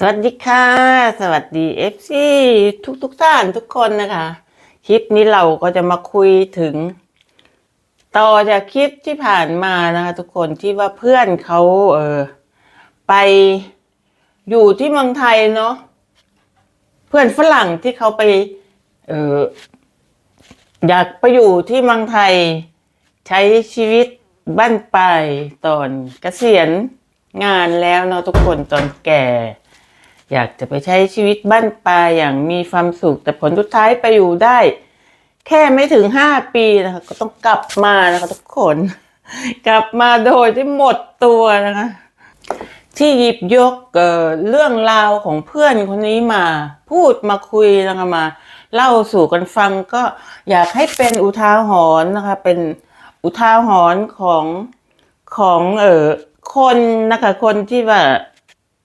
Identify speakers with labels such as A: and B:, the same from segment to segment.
A: สวัสดีค่ะ สวัสดีเอฟซีทุกทุกท่านทุกคนนะคะคลิปนี้เราก็จะมาคุยถึง ต่อจากคลิปที่ผ่านมานะคะทุกคนที่ว่าเพื่อนเขาเออไปอยู่ที่เมืองไทยเนาะเพื่อนฝรั่งที่เขาไป เอออยากไปอยู่ที่เมืองไทย ใช้ชีวิตบ้านปลายตอนเกษียณงานแล้วเนาะทุกคนตอนแก่ อยากจะไปใช้ชีวิตบ้านปลายอย่างมีความสุข แต่ผลสุดท้ายไปอยู่ได้ แค่ไม่ถึงห้าปีนะคะก็ต้องกลับมานะคะทุกคน กลับมาโดยที่หมดตัวนะคะ ที่หยิบยกเเรื่องราวของเพื่อนคนนี้มา พูดมาคุยนะคะมา เล่าสู่กันฟังก็อยากให้เป็นอุทาหรณ์นะคะ เป็นอุทาหรณ์ของของเออคนนะคะคนที่ว่า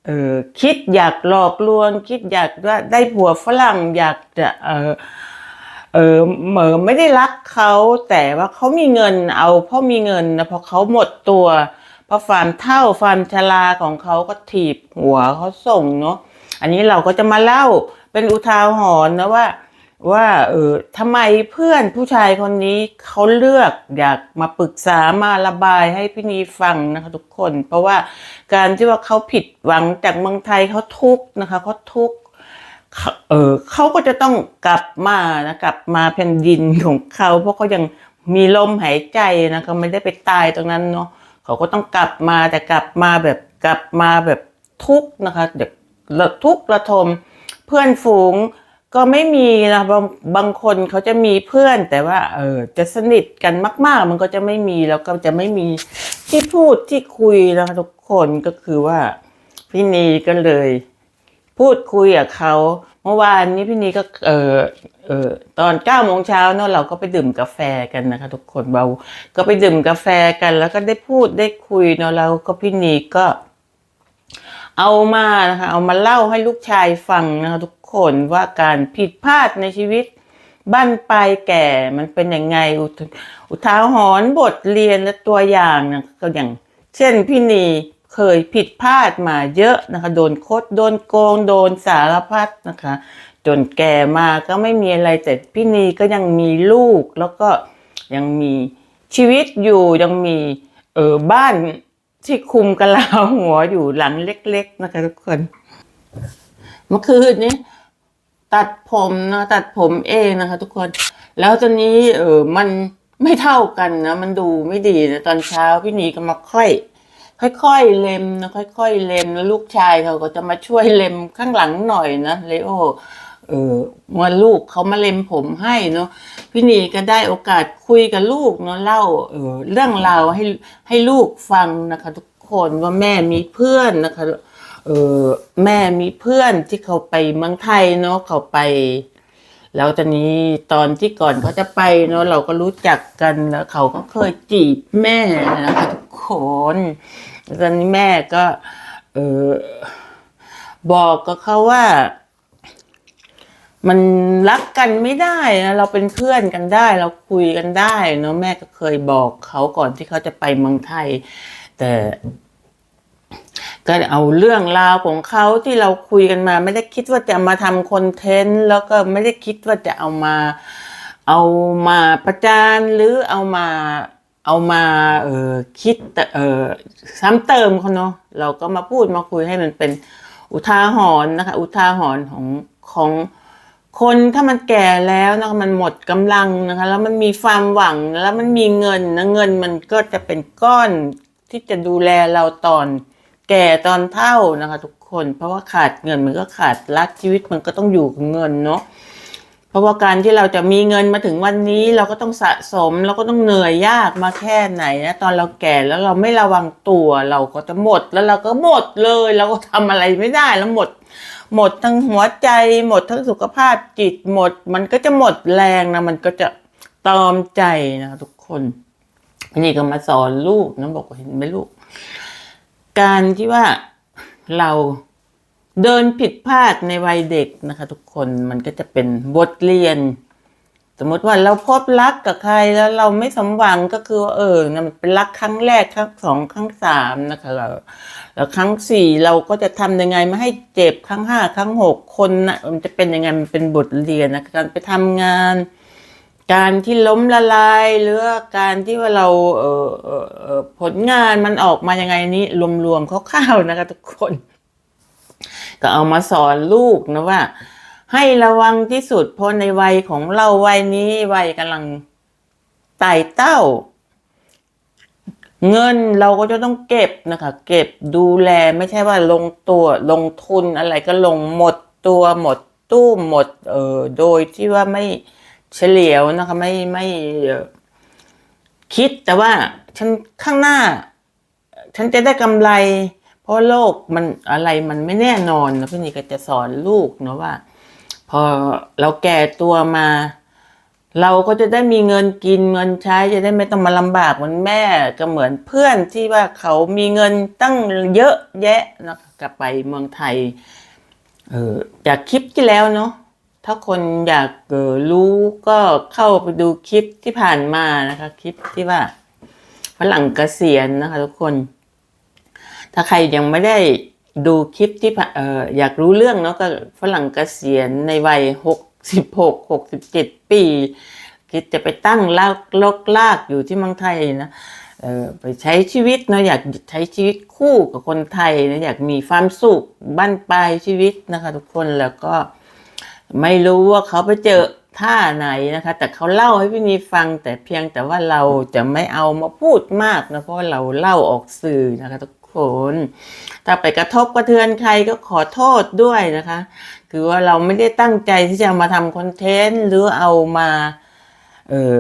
A: เออคิดอยากหลอกลวง คิดอยากว่าได้ผัวฝรั่งอยากจะเออเออเหมอไม่ได้รักเขาแต่ว่าเขามีเงินเอาเพราะมีเงินนะพอเขาหมดตัวพอฟาร์มเท่าฟาร์มชลาของเขาก็ถีบหัวเขาส่งเนาะอันนี้เราก็จะมาเล่าเป็นอุทาหรณ์นะว่า ว่าเออทำไมเพื่อนผู้ชายคนนี้เขาเลือกอยากมาปรึกษามาระบายให้พี่นีฟังนะคะทุกคน เพราะว่าการที่ว่าเขาผิดหวังจากเมืองไทยเขาทุกข์นะคะเขาทุกข์เออเขาก็จะต้องกลับมานะกลับมาแผ่นดินของเขาเพราะเขายังมีลมหายใจนะเขาไม่ได้ไปตายตรงนั้นเนาะเขาก็ต้องกลับมาแต่กลับมาแบบกลับมาแบบทุกข์นะคะเด็กทุกข์ระทมเพื่อนฝูง ก็ไม่มีนะบางบางคนเขาจะมีเพื่อน แต่ว่าเออจะสนิทกันมาก ๆ มันก็จะไม่มีแล้วก็จะไม่มีที่พูดที่คุยนะคะทุกคนก็คือว่าพี่นีก็เลย พูดคุยกับเขาเมื่อวานนี้พี่นีก็เออเออตอนเก้าโมงเช้าเนาะเราก็ไปดื่มกาแฟกันนะคะ ทุกคนเบาก็ไปดื่มกาแฟกันแล้วก็ได้พูดได้คุยเนาะแล้วก็พี่นีก็ เอามานะคะเอามาเล่าให้ลูกชายฟังนะคะทุก คนว่าการผิดพลาดในชีวิตบ้านปลายแก่มันเป็นยังไงอุทอุทาหรณ์บทเรียนและตัวอย่างนะก็อย่าง เช่นพี่นีเคยผิดพลาดมาเยอะนะคะ โดนคดโดนโกง โดนสารพัดนะคะ จนแก่มาก็ไม่มีอะไรแต่พี่นีก็ยังมีลูกแล้วก็ยังมีชีวิตอยู่ยังมีเออบ้านที่คุมกะลาหัวอยู่หลังเล็ก ๆ นะคะทุกคน เมื่อคืนนี้ ตัดผมนะตัดผมเองนะคะ ทุกคน แล้วตอนนี้เออมันไม่เท่ากันนะมันดูไม่ดีนะตอนเช้าพี่หนีก็มาค่อย ค่อยๆเล็มนะค่อยๆเล็มแล้วลูกชายเขาก็จะมาช่วยเล็มข้างหลังหน่อยนะเลโอเออเมื่อลูกเขามาเล็มผมให้เนาะพี่หนีก็ได้โอกาสคุยกับลูกเนาะเล่าเออเรื่องราวให้ให้ลูกฟังนะคะ ทุกคนว่าแม่มีเพื่อนนะคะ เออแม่มีเพื่อนที่เขาไปเมืองไทยเนาะเขาไป แล้วตอนนี้ตอนที่ก่อนเขาจะไปเนาะเราก็รู้จักกันแล้วเขาก็เคยจีบแม่นะคะทุกคนแล้วตอนนี้แม่ก็ เออบอกกับเขาว่า มันรักกันไม่ได้นะเราเป็นเพื่อนกันได้ เราคุยกันได้ เนาะแม่ก็เคยบอกเขาก่อนที่เขาจะไปเมืองไทย แต่ ก็เอาเรื่องราวของเขาที่เราคุยกันมา ไม่ได้คิดว่าจะมาทำคอนเทนต์แล้วก็ไม่ได้คิดว่าจะเอามา เอามาประจานหรือเอามาเอามาเออคิดเออซ้ำเติมเขาเนาะเราก็มาพูดมาคุยให้มันเป็นอุทาหรณ์นะคะ อุทาหรณ์ของของคนถ้ามันแก่แล้วนะคะมันหมดกำลังนะคะ แล้วมันมีความหวังแล้วมันมีเงินนะเงินมันก็จะเป็นก้อนที่จะดูแลเราตอน แก่ตอนเท่านะคะ ทุกคนเพราะว่าขาดเงินมันก็ขาดรักชีวิตมันก็ต้องอยู่กับเงินเนาะเพราะว่าการที่เราจะมีเงินมาถึงวันนี้เราก็ต้องสะสมเราก็ต้องเหนื่อยยากมาแค่ไหนนะตอนเราแก่แล้วเราไม่ระวังตัวเราก็จะหมดแล้วเราก็หมดเลย เราก็ทำอะไรไม่ได้แล้วหมด หมดทั้งหัวใจ หมดทั้งสุขภาพจิตหมด มันก็จะหมดแรงนะมันก็จะตอมใจนะทุกคนนี่ก็มาสอนลูกนะบอกว่าเห็นไหมลูก การที่ว่าเราเดินผิดพลาดในวัยเด็กนะคะ ทุกคนมันก็จะเป็นบทเรียน สมมติว่าเราพบรักกับใครแล้วเราไม่สมหวังก็คือว่าเออนะมันเป็นรักครั้งแรกครั้งสองครั้งสามนะคะเราแล้วครั้งสี่เราก็จะทำยังไงไม่ให้เจ็บครั้งห้าครั้งหกคนนะมันจะเป็นยังไงมันเป็นบทเรียนนะการไปทำงาน การที่ล้มละลายหรือการที่ว่าเราเออเออผลงานมันออกมายังไงนี้รวมๆคร่าวๆนะคะทุกคน ก็เอามาสอนลูกนะว่า ให้ระวังที่สุดเพราะในวัยของเราวัยนี้วัยกำลังไต่เต้า เงินเราก็จะต้องเก็บนะคะ เก็บดูแลไม่ใช่ว่าลงตัวลงทุนอะไรก็ลงหมดตัวหมดตู้หมด เออโดยที่ว่าไม่ เฉลียวนะคะไม่ไม่คิดแต่ว่าฉันข้างหน้า ฉันจะได้กำไร เพราะโลกมันอะไรมันไม่แน่นอนนะพี่นี่ก็จะสอนลูกนะว่า พอเราแก่ตัวมา เราก็จะได้มีเงินกินเงินใช้จะได้ไม่ต้องมาลำบากเหมือนแม่ก็เหมือนเพื่อนที่ว่าเขามีเงินตั้งเยอะแยะนะกลับไปเมืองไทย เออจากคลิปที่แล้วเนาะ ถ้าคนอยากรู้ก็เข้าไปดูคลิปที่ผ่านมานะคะ คลิปที่ว่าฝรั่งเกษียณนะคะ ทุกคน ถ้าใครยังไม่ได้ดูคลิปที่เอ่ออยากรู้เรื่องเนาะก็ฝรั่งเกษียณในวัยหกสิบหกหกสิบเจ็ดปี คิดจะไปตั้งลากลกลากอยู่ที่เมืองไทยนะเออไปใช้ชีวิตเนาะอยากใช้ชีวิตคู่กับคนไทยนะอยากมีความสุขบั้นปลายชีวิตนะคะ ทุกคนแล้วก็ ไม่รู้ว่าเขาไปเจอท่าไหนนะคะ แต่เขาเล่าให้พี่นีฟังแต่เพียงแต่ว่าเราจะไม่เอามาพูดมากนะเพราะเราเล่าออกสื่อนะคะทุกคนถ้าไปกระทบกระเทือนใครก็ขอโทษด้วยนะคะ คือว่าเราไม่ได้ตั้งใจที่จะมาทำคอนเทนต์หรือเอามาเออ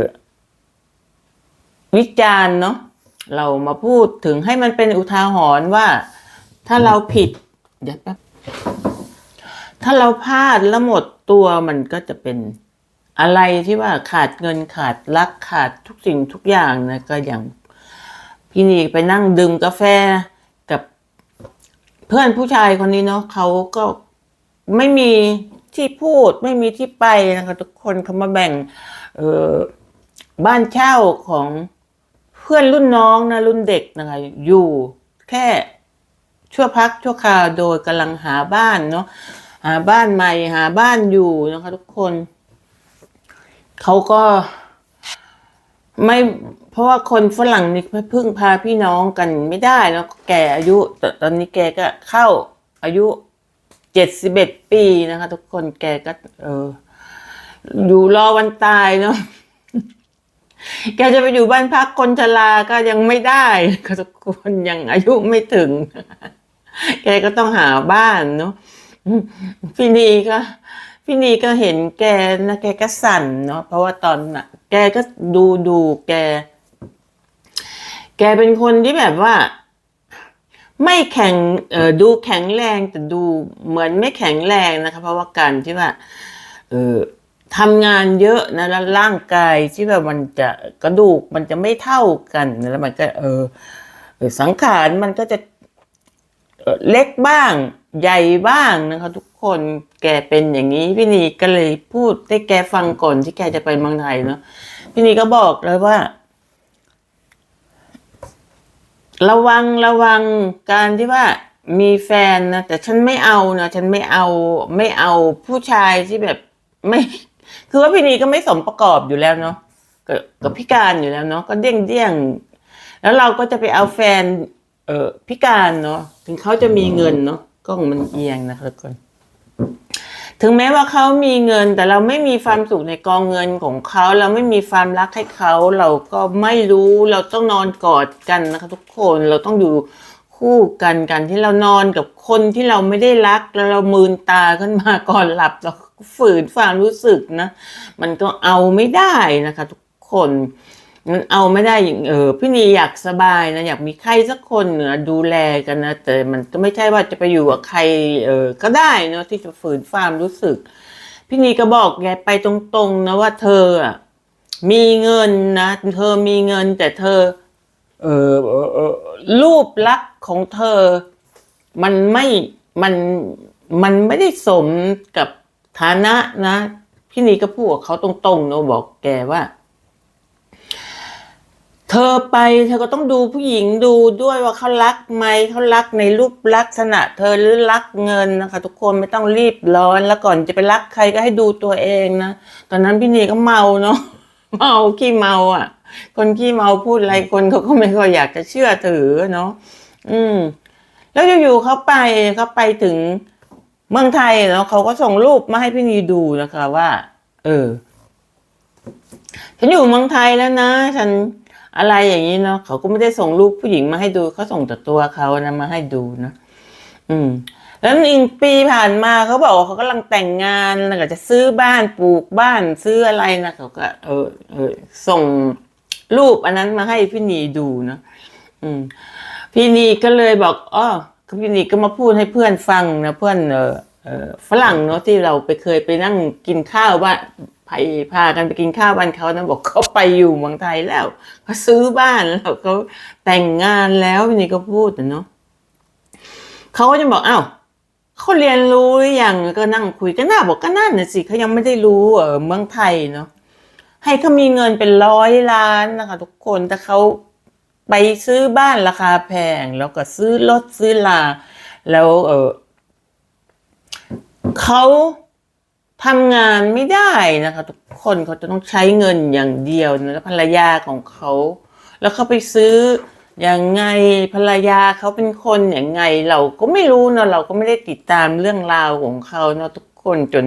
A: วิจารณ์เนาะเรามาพูดถึงให้มันเป็นอุทาหรณ์ว่า ถ้าเราผิดเดี๋ยวแป๊บ ถ้าเราพลาดแล้วหมดตัวมันก็จะเป็นอะไรที่ว่าขาดเงินขาดรักขาดทุกสิ่งทุกอย่างนะก็อย่างพี่นีไปนั่งดื่มกาแฟกับเพื่อนผู้ชายคนนี้เนาะเขาก็ไม่มีที่พูดไม่มีที่ไปนะคะทุกคนเขามาแบ่งเออบ้านเช่าของเพื่อนรุ่นน้องนะรุ่นเด็กนะคะอยู่แค่ชั่วพักชั่วคราวโดยกำลังหาบ้านเนาะ หาบ้านใหม่หาบ้านอยู่นะคะ ทุกคนเขาก็ไม่เพราะว่าคนฝรั่งนี่พึ่งพาพี่น้องกันไม่ได้เนาะแก่อายุตอนนี้แกก็เข้าอายุเจ็ดสิบเอ็ดปีนะคะ ทุกคนแกก็ เออ อยู่รอวันตายเนาะแกจะไปอยู่บ้านพักคนชราก็ยังไม่ได้ก็ทุกคนยังอายุไม่ถึง แกก็ต้องหาบ้านเนาะ พี่นีก็พี่นีก็เห็นแกนะแกก็สั่นเนาะเพราะว่าตอนน่ะ แกก็ดูดูแก แกเป็นคนที่แบบว่า ไม่แข็งเออดูแข็งแรงแต่ดูเหมือนไม่แข็งแรงนะคะ เพราะว่าการที่ว่า เออทำงานเยอะนะแล้วร่างกายที่แบบมันจะกระดูกมันจะไม่เท่ากันนะแล้วมันก็เออสังขารมันก็จะ เล็กบ้างใหญ่บ้างนะคะ ทุกคนแกเป็นอย่างนี้ พี่นีก็เลยพูดให้แกฟังก่อนที่แกจะไปเมืองไทยเนาะพี่นีก็บอกเลยว่า ระวังระวังการที่ว่ามีแฟนนะแต่ฉันไม่เอานะฉันไม่เอาไม่เอาผู้ชายที่แบบไม่ คือว่าพี่นีก็ไม่สมประกอบอยู่แล้วเนาะกับกับพิการอยู่แล้วเนาะก็เดี้ยงเดี้ยงแล้วเราก็จะไปเอาแฟน เออพิการเนาะถึงเขาจะมีเงินเนาะกล้องมันเอียงนะคะทุกคนถึงแม้ว่าเขามีเงิน แต่เราไม่มีความสุขในกองเงินของเขาเราไม่มีความรักให้เขาเราก็ไม่รู้เราต้องนอนกอดกันนะคะทุกคนเราต้องอยู่คู่กันกันที่เรานอนกับคนที่เราไม่ได้รักแล้วเรามืนตาขึ้นมาก่อนหลับเราฝืนความรู้สึกนะ มันก็เอาไม่ได้นะคะ ทุกคน มันเอาไม่ได้อย่างเออพี่นีอยากสบายนะอยากมีใครสักคนเนะดูแลกันนะแต่มันก็ไม่ใช่ว่าจะไปอยู่กับใครเออก็ได้เนาะที่จะฝืนความรู้สึก พี่นีก็บอกแกไปตรงๆนะว่าเธออะมีเงินนะเธอมีเงินแต่เธอเออเออเออรูปลักษณ์ของเธอ มันไม่มันมันไม่ได้สมกับฐานะนะ พี่นีก็พูดกับเขาตรงๆเนาะบอกแกว่า เธอไปเธอก็ต้องดูผู้หญิงดูด้วยว่าเขารักไหมเขารักในรูปลักษณะ เธอหรือรักเงินนะคะ ทุกคนไม่ต้องรีบร้อนแล้วก่อนจะไปรักใครก็ให้ดูตัวเองนะตอนนั้นพี่นีก็เมาเนาะเมาขี้เมาอะ คนขี้เมาพูดอะไรคนเขาก็ไม่ค่อยอยากจะเชื่อถือเนาะอืม แล้วอยู่ๆเขาไปเขาไปถึงเมืองไทยเนาะเขาก็ส่งรูปมาให้พี่นีดูนะคะว่า เออ ฉันอยู่เมืองไทยแล้วนะ ฉัน อะไรอย่างนี้เนาะเขาก็ไม่ได้ส่งรูปผู้หญิงมาให้ดูเขาส่งแต่ตัวเขานะมาให้ดูนะอืม แล้วอีกปีผ่านมาเขาบอกว่าเขากำลังแต่งงานแล้วก็จะซื้อบ้านปลูกบ้านซื้ออะไรนะเขาก็ เออเออส่งรูปอันนั้นมาให้พี่นีดูนะอืม พี่นีก็เลยบอกอ๋อพี่นีก็มาพูดให้เพื่อนฟังนะเพื่อนเออเออฝรั่งเนาะที่เราไปเคยไปนั่งกินข้าวบ้าน พาพากันไปกินข้าวบ้านเขานะบอกเขาไปอยู่เมืองไทยแล้วเขาซื้อบ้านแล้วเขาแต่งงานแล้วพี่ก็พูดนะเนาะเขาก็จะบอกอ้าวเขาเรียนรู้หรือยังก็นั่งคุยกันหน้าบอกก็นั่นนะสิเขายังไม่ได้รู้เออเมืองไทยเนาะให้เขามีเงินเป็นร้อยล้านนะคะ ทุกคนแต่เขาไปซื้อบ้านราคาแพง แล้วก็ซื้อรถซื้อลา แล้วเออเขา ทำงานไม่ได้นะคะ ทุกคนเขาจะต้องใช้เงินอย่างเดียวนะแล้วภรรยาของเขา แล้วเขาไปซื้อยังไงภรรยาเขาเป็นคนอย่างไงเราก็ไม่รู้เนอะเราก็ไม่ได้ติดตามเรื่องราวของเขาเนอะทุกคนจน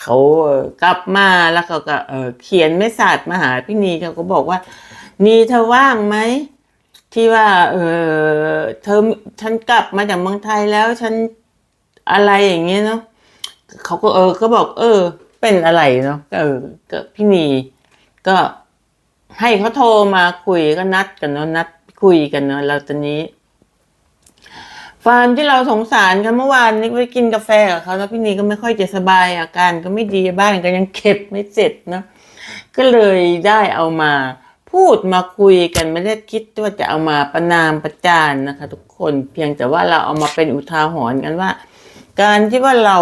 A: เขากลับมาแล้วเขาก็เออเขียนไม่สาดมาหาพี่นีเขาก็บอกว่า นีเธอว่างไหมที่ว่า เออเธอฉันกลับมาจากเมืองไทยแล้วฉันอะไรอย่างเงี้ยเนาะ เขาก็เออ ก็บอก เออ เป็นอะไรเนาะเออก็พี่นีก็ให้เขาโทรมาคุยก็นัดกันเนาะนัดคุยกันเนาะแล้วตอนนี้ฟาร์มที่เราสงสารกันเมื่อวานนี้ไปกินกาแฟกับเขาแล้วพี่นีก็ไม่ค่อยจะสบายอาการก็ไม่ดีบ้านก็ยังเก็บไม่เสร็จเนาะก็เลยได้เอามาพูดมาคุยกันไม่ได้คิดว่าจะเอามาประนามประจานนะคะ ทุกคนเพียงแต่ว่าเราเอามาเป็นอุทาหรณ์กันว่า การที่ว่าเรา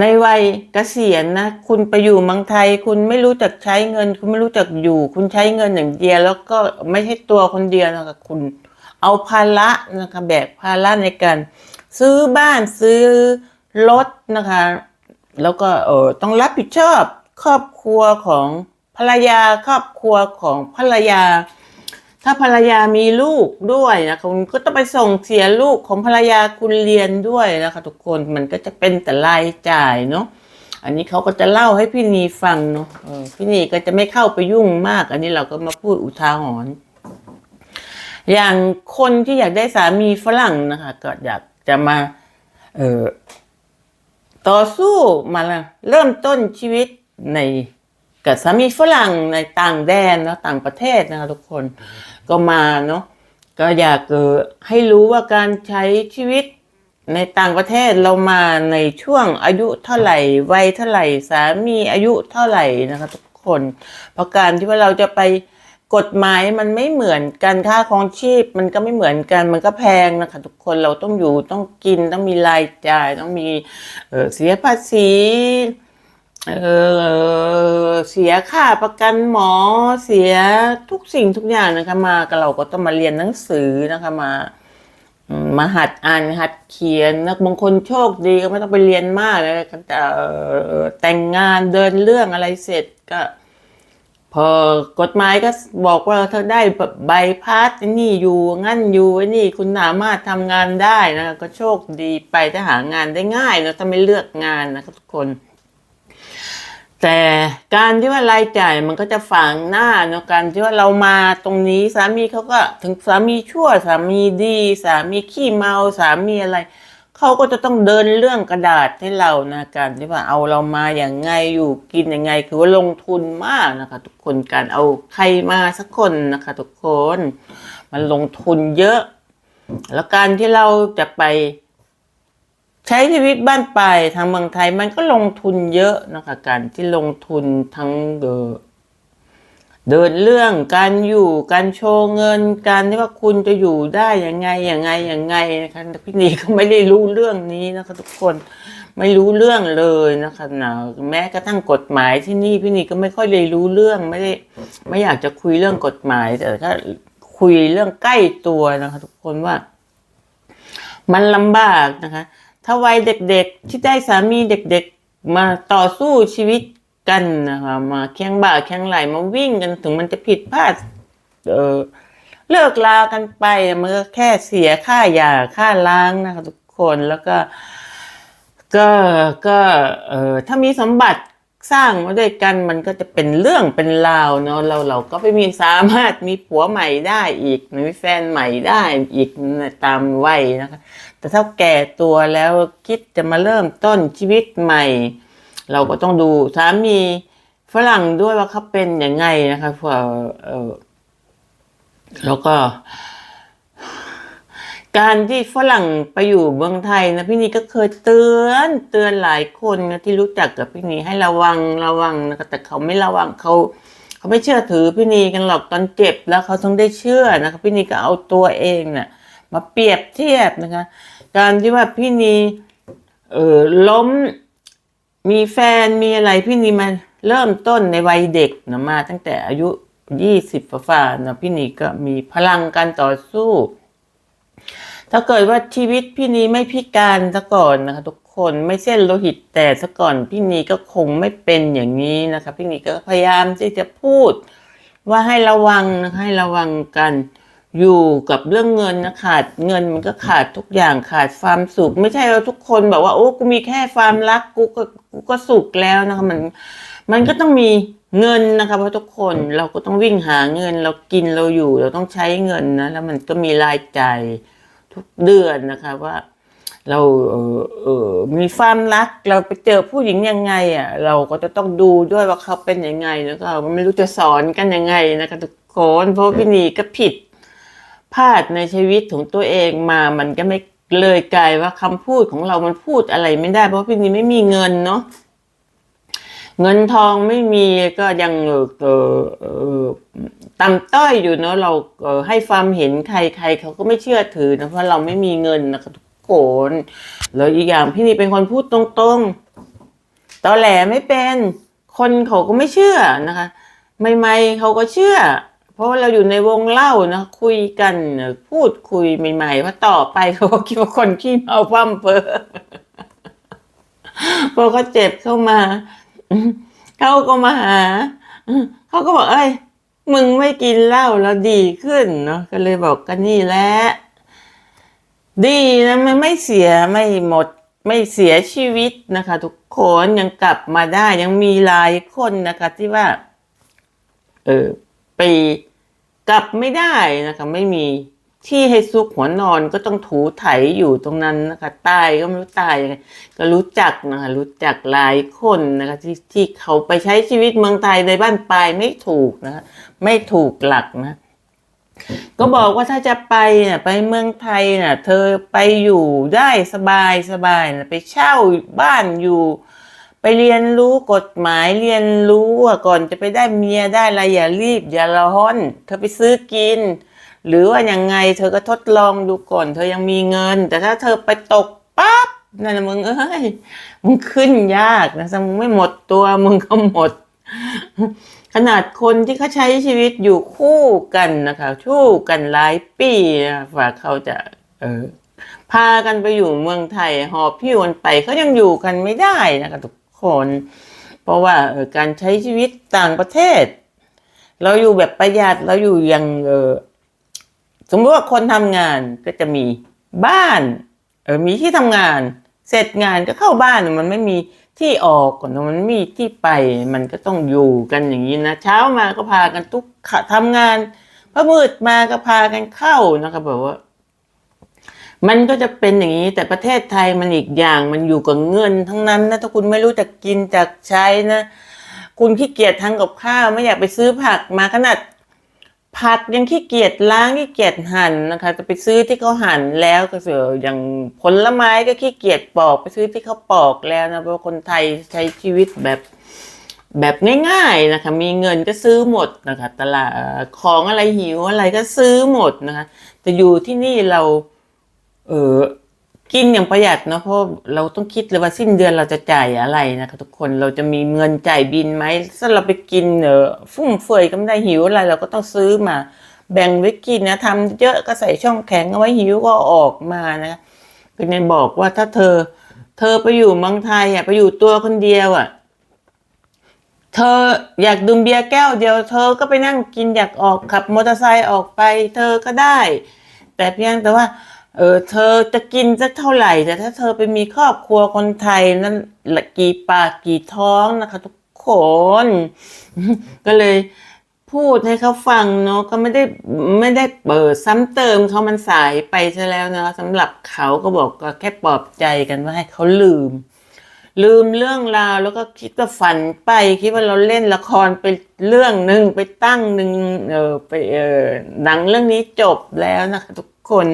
A: ในวัยเกษียณนะ คุณไปอยู่เมืองไทย คุณไม่รู้จักใช้เงิน คุณไม่รู้จักอยู่ คุณใช้เงินอย่างเดียวแล้วก็ไม่ใช่ตัวคนเดียวนะคะคุณเอาภาระนะคะแบกภาระในการซื้อบ้านซื้อรถนะคะ แล้วก็เออต้องรับผิดชอบครอบครัวของภรรยาครอบครัวของภรรยา ถ้าภรรยามีลูกด้วยนะคุณก็ต้องไปส่งเสียลูกของภรรยาคุณเรียนด้วยนะคะทุกคนมันก็จะเป็นแต่รายจ่ายเนาะอันนี้เขาก็จะเล่าให้พี่นีฟังเนาะพี่นีก็จะไม่เข้าไปยุ่งมาก อันนี้เราก็มาพูดอุทาหรณ์อย่างคนที่อยากได้สามีฝรั่งนะคะ ก็อยากจะมา เออต่อสู้มาเริ่มต้นชีวิตใน กับสามีฝรั่งในต่างแดนเนาะต่างประเทศนะคะทุกคนก็มาเนาะก็อยากเออให้รู้ว่าการใช้ชีวิตในต่างประเทศเรามาในช่วงอายุเท่าไหร่วัยเท่าไหร่สามีอายุเท่าไหร่นะคะทุกคน เพราะการที่ว่าเราจะไปกฎหมายมันไม่เหมือนกันค่าครองชีพ มันก็ไม่เหมือนกันมันก็แพงนะคะทุกคนเราต้องอยู่ต้องกินต้องมีรายจ่ายต้องมีเออเสียภาษี เออเสียค่าประกันหมอเสียทุกสิ่งทุกอย่างนะคะมาก็เราก็ต้องมาเรียนหนังสือนะคะมามาหัดอ่านหัดเขียนนะบางคนโชคดีก็ไม่ต้องไปเรียนมากเลยก็จะแต่งงานเดินเรื่องอะไรเสร็จก็ พอกฎหมายก็บอกว่าถ้าได้ใบพัดนี่อยู่งั้นอยู่ไอ้นี่คุณสามารถทำงานได้นะก็โชคดีไปถ้าหางานได้ง่ายนะถ้าไม่เลือกงานนะครับทุกคน แต่การที่ว่ารายจ่ายมันก็จะฝังหน้าเนาะการที่ว่าเรามาตรงนี้สามีเขาก็ถึงสามีชั่วสามีดี สามีขี้เมาสามีอะไรเขาก็จะต้องเดินเรื่องกระดาษให้เรานะการที่ว่าเอาเรามาอย่างไงอยู่กินยังไงคือว่าลงทุนมากนะคะ ทุกคนการเอาใครมาสักคนนะคะ ทุกคน มันลงทุนเยอะ แล้วการที่เราจะไป ใช้ชีวิตบ้านปลายทางเมืองไทยมันก็ลงทุนเยอะนะคะการที่ลงทุนทั้งเเดินเรื่องการอยู่การโชว์เงินการที่ว่าคุณจะอยู่ได้ยังไงยังไงยังไงนะคะพี่นีก็ไม่ได้รู้เรื่องนี้นะคะทุกคนไม่รู้เรื่องเลยนะคะนะแม้กระทั่งกฎหมายที่นี่พี่นีก็ไม่ค่อยเลยรู้เรื่องไม่ได้ ไม่อยากจะคุยเรื่องกฎหมาย แต่ถ้าคุยเรื่องใกล้ตัวนะคะ ทุกคนว่า มันลำบากนะคะ ถ้าวัยเด็กๆ ที่ได้สามีเด็กๆ มาต่อสู้ชีวิตกันนะคะมาแข่งบ่าแข่งไหลมาวิ่งกันถึงมันจะผิดพลาดเออเลิกลากันไปมันก็แค่เสียค่ายาค่าล้างนะคะทุกคนแล้วก็ ก็ก็เออถ้ามีสมบัติ สร้างมาด้วยกันมันก็จะเป็นเรื่องเป็นราวเนาะเราเราก็ไม่มีสามารถมีผัวใหม่ได้อีกมีแฟนใหม่ได้อีกตามวัยนะคะ แต่ถ้าแก่ตัวแล้วคิดจะมาเริ่มต้นชีวิตใหม่ เราก็ต้องดูสามีฝรั่งด้วยว่าเขาเป็นยังไงนะคะเพื่อเออแล้วก็ การที่ฝรั่งไปอยู่เมืองไทยนะพี่นีก็เคยเตือนเตือนหลายคนนะที่รู้จักกับพี่นีให้ระวังระวังนะแต่เขาไม่ระวังเขาเขาไม่เชื่อถือพี่นีกันหรอกตอนเจ็บแล้วเขาต้องได้เชื่อนะคะพี่นีก็เอาตัวเองน่ะมาเปรียบเทียบนะคะ การที่ว่าพี่นีเออล้มมีแฟนมีอะไรพี่นีมาเริ่มต้นในวัยเด็กนะมาตั้งแต่อายุยี่สิบฝ่าๆนะพี่นีก็มีพลังการต่อสู้ ถ้าเกิดว่าชีวิตพี่นีไม่พิการซะก่อนนะคะ ทุกคนไม่เส้นโลหิตแตกซะก่อนพี่นีก็คงไม่เป็นอย่างนี้นะคะพี่นีก็พยายามที่จะพูด ว่าให้ระวังนะคะให้ระวังกันอยู่กับเรื่องเงินนะขาดเงินมันก็ขาดทุกอย่างขาดความสุข ไม่ใช่เราทุกคนแบบว่าโอ้กูมีแค่ความรักกูก็กูก็สุขแล้วนะคะมัน มันก็ต้องมีเงินนะคะเพราะทุกคนเราก็ต้องวิ่งหาเงิน เรากินเราอยู่เราต้องใช้เงินนะแล้วมันก็มีรายจ่าย ทุกเดือนนะคะว่าเราเออเออมีความรักเราไปเจอผู้หญิงยังไงอะเราก็จะต้องดูด้วยว่าเขาเป็นยังไงแล้วก็ไม่รู้จะสอนกันยังไงนะคะทุกคนเพราะพี่นีก็ผิดพลาดในชีวิตของตัวเองมามันก็ไม่เลยกลายว่าคำพูดของเรามันพูดอะไรไม่ได้ เพราะพี่นีไม่มีเงินเนาะ เงินทองไม่มีก็ยังเออเออต่ำต้อยอยู่เนาะเราเออให้ความเห็นใครใครเขาก็ไม่เชื่อถือนะเพราะเราไม่มีเงินนะคะทุกคนแล้วอีกอย่างพี่นี่เป็นคนพูดตรงๆตอแหลไม่เป็น คนเขาก็ไม่เชื่อนะคะใหม่ๆเขาก็เชื่อ เพราะว่าเราอยู่ในวงเล่านะคุยกันพูดคุยใหม่ๆว่าต่อไปเขาก็คิดว่าคนขี้เมาพั่มเพอพอเขาเจ็บเข้ามา เขาก็มาหาเขาก็บอกเอ้ยมึงไม่กินเหล้าแล้วดีขึ้นเนาะก็เลยบอกกันนี่แหละดีนะมันไม่เสียไม่หมดไม่เสียชีวิตนะคะ ทุกคนยังกลับมาได้ยังมีหลายคนนะคะ ที่ว่า เออไปกลับไม่ได้นะคะ ไม่มี ที่ให้ซุกหัวนอนก็ต้องถูไถอยู่ตรงนั้นนะคะ ตายก็ไม่รู้ตายยังไงก็รู้จักนะคะรู้จักหลายคนนะคะที่ที่เขาไปใช้ชีวิตเมืองไทยในบ้านปลายไม่ถูกนะคะไม่ถูกหลักนะก็บอกว่าถ้าจะไปเนี่ยไปเมืองไทยน่ะ เธอไปอยู่ได้สบายสบายนะไปเช่าบ้านอยู่ ไปเรียนรู้กฎหมายเรียนรู้ว่าก่อนจะไปได้เมียได้อะไรอย่ารีบ อย่าร้อน เธอไปซื้อกิน หรือว่ายังไงเธอก็ทดลองดูก่อน เธอยังมีเงิน แต่ถ้าเธอไปตกปั๊บนั่นนะมึงเอ้ยมึงขึ้นยากนะถ้ามึงไม่หมดตัวมึงก็หมด ขนาดคนที่เขาใช้ชีวิตอยู่คู่กันนะคะคู่กันหลายปีฝ่าเขาจะเออพากันไปอยู่เมืองไทยหอบพี่วนไปเขายังอยู่กันไม่ได้นะคะทุกคน เพราะว่าการใช้ชีวิตต่างประเทศ เราอยู่แบบประหยัดเราอยู่อย่างเออ สมมติว่าคนทำงานก็จะมีบ้านเออมีที่ทำงาน เสร็จงานก็เข้าบ้านมันไม่มีที่ออกก่อนะมันมีที่ไปมันก็ต้องอยู่กันอย่างนี้นะเช้ามาก็พากันทุกขะทำงานพอมืดมาก็พากันเข้านะคะแบบว่า มันก็จะเป็นอย่างนี้แต่ประเทศไทยมันอีกอย่างมันอยู่กับเงินทั้งนั้นนะถ้าคุณไม่รู้จักกินจักใช้นะ คุณขี้เกียจทำกับข้าวไม่อยากไปซื้อผักมาขนาด ผัดยังขี้เกียจล้างขี้เกียจหั่นนะคะ จะไปซื้อที่เขาหั่นแล้วก็เสืออย่างผลไม้ก็ขี้เกียจปอกไปซื้อที่เขาปอกแล้วนะเพราะคนไทยใช้ชีวิตแบบแบบง่ายๆนะคะ มีเงินก็ซื้อหมดนะคะ ตลาดของอะไรหิวอะไรก็ซื้อหมดนะคะ แต่อยู่ที่นี่เรา เออ กินอย่างประหยัดเนาะเพราะเราต้องคิดเลยว่าสิ้นเดือนเราจะจ่ายอะไรนะคะทุกคนเราจะมีเงินจ่ายบินไหมถ้าเราไปกินเออฟุ่มเฟือยก็ไม่ได้หิวอะไรเราก็ต้องซื้อมา แบ่งไว้กินนะทำเยอะก็ใส่ช่องแข็งเอาไว้หิวก็ออกมานะก็เนี่ยบอกว่าถ้าเธอ เธอไปอยู่เมืองไทยอะไปอยู่ตัวคนเดียวอะเธออยากดื่มเบียร์แก้วเดียวเธอก็ไปนั่งกินอยากออกขับมอเตอร์ไซค์ออกไป เธอก็ได้ แต่เพียงแต่ว่า เออ เธอจะกินสักเท่าไหร่ แต่ถ้าเธอไปมีครอบครัวคนไทยนั้นละกี่ปากกี่ท้องนะคะทุกคน ก็เลยพูดให้เขาฟังเนาะก็ไม่ได้ไม่ได้เปิดซ้ำเติมเขามันสายไปซะแล้วนะสำหรับเขาก็บอกก็แค่ปลอบใจกันว่าให้เขาลืม ลืมเรื่องราวแล้วก็คิดว่าฝันไป คิดว่าเราเล่นละครไปเรื่องหนึ่งไปตั้งหนึ่งเออไปเออหนังเรื่องนี้จบแล้วนะคะทุก คน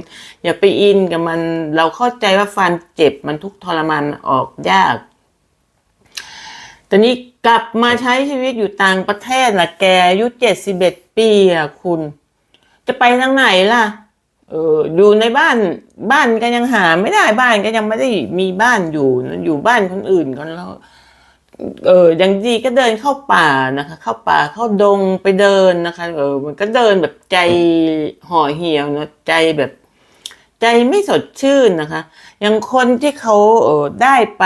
A: อย่าไปอินกับมัน เราเข้าใจว่าฟันเจ็บมันทุกทรมานออกยากตอนนี้กลับมาใช้ชีวิตอยู่ต่างประเทศล่ะแกอายุเจ็ดสิบเอ็ดปีอะคุณ จะไปทางไหนล่ะเอออยู่ในบ้านบ้านก็ยังหาไม่ได้บ้านก็ยังไม่ได้มีบ้านอยู่นะอยู่บ้านคนอื่นกันแล้ว เอออย่างดีก็เดินเข้าป่านะคะ เข้าป่าเข้าดงไปเดินนะคะ เออ มันก็เดินแบบใจห่อเหี่ยวนะใจแบบ ใจไม่สดชื่นนะคะ อย่างคนที่เขาเออได้ไป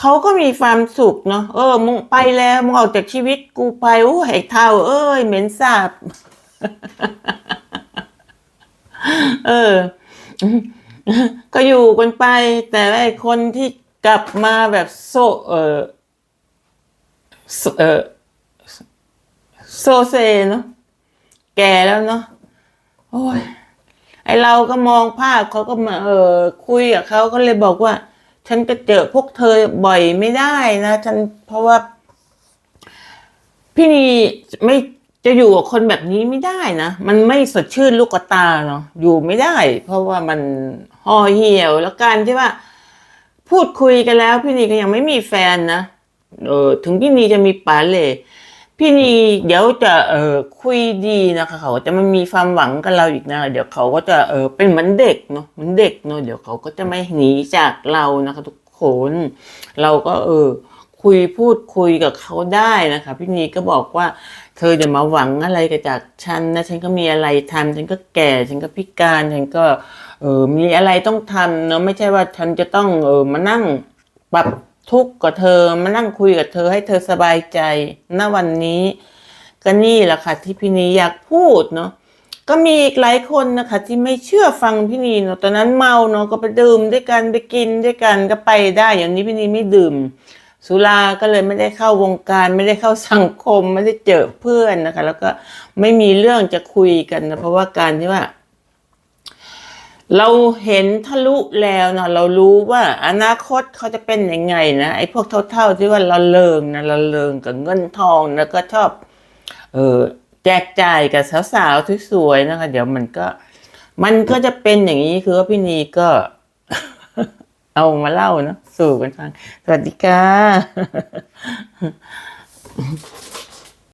A: เขาก็มีความสุขเนาะเออมึงไปแล้วมึงออกจากชีวิตกูไปโอ้ไอ้เท่า เอ้ยเหม็นสาบเออ ก็อยู่กันไป แต่ไอ้คนที่ กลับมาแบบโซเออโซเออโซเซเนาะแก่แล้วเนาะโอ้ยไอเราก็มองภาพเขาก็มา เออคุยกับเขาก็เลยบอกว่า ฉันก็เจอพวกเธอบ่อยไม่ได้นะฉันเพราะว่า พี่นีไม่จะอยู่กับคนแบบนี้ไม่ได้นะ มันไม่สดชื่นลูกตาเนาะอยู่ไม่ได้ เพราะว่ามันห่อเหี่ยวแล้วการที่ว่า พูดคุยกันแล้ว พี่นีก็ยังไม่มีแฟนนะเออถึงพี่นีจะมีป๋าเหล่พี่นีเดี๋ยวจะเออคุยดีนะคะเขาจะไม่มีความหวังกับเราอีกนะเดี๋ยวเขาก็จะเออเป็นเหมือนเด็กเนาะเหมือนเด็กเนาะเดี๋ยวเขาก็จะไม่หนีจากเรานะคะทุกคน เราก็เออคุยพูดคุยกับเขาได้นะคะ พี่นีก็บอกว่า เธอจะมาหวังอะไรกับจากฉันนะฉันก็มีอะไรทำฉันก็แก่ฉันก็พิการฉันก็เออมีอะไรต้องทำเนาะไม่ใช่ว่าฉันจะต้องเออมานั่งปรับทุกข์กับเธอมานั่งคุยกับเธอให้เธอสบายใจณวันนี้ ก็นี่แหละค่ะที่พี่นีอยากพูดเนาะก็มีอีกหลายคนนะคะ ที่ไม่เชื่อฟังพี่นีเนาะตอนนั้นเมาเนาะก็ไปดื่มด้วยกันไปกินด้วยกันก็ไปได้อย่างนี้พี่นีไม่ดื่ม สุราก็เลยไม่ได้เข้าวงการ ไม่ได้เข้าสังคม ไม่ได้เจอเพื่อนนะคะ แล้วก็ไม่มีเรื่องจะคุยกันนะเพราะว่าการที่ว่า เราเห็นทะลุแล้วเนาะเรารู้ว่าอนาคตเขาจะเป็นยังไงนะไอ้พวกเท่าๆที่ว่าเราเลิงนะเราเลิงกับเงินทองแล้วก็ชอบ เออแจกจ่ายกับสาวๆสวยๆนะคะ เดี๋ยวมันก็ มันก็จะเป็นอย่างนี้คือว่าพี่นีก็ เอามาเล่าเนาะสู่กันฟัง สวัสดีค่ะ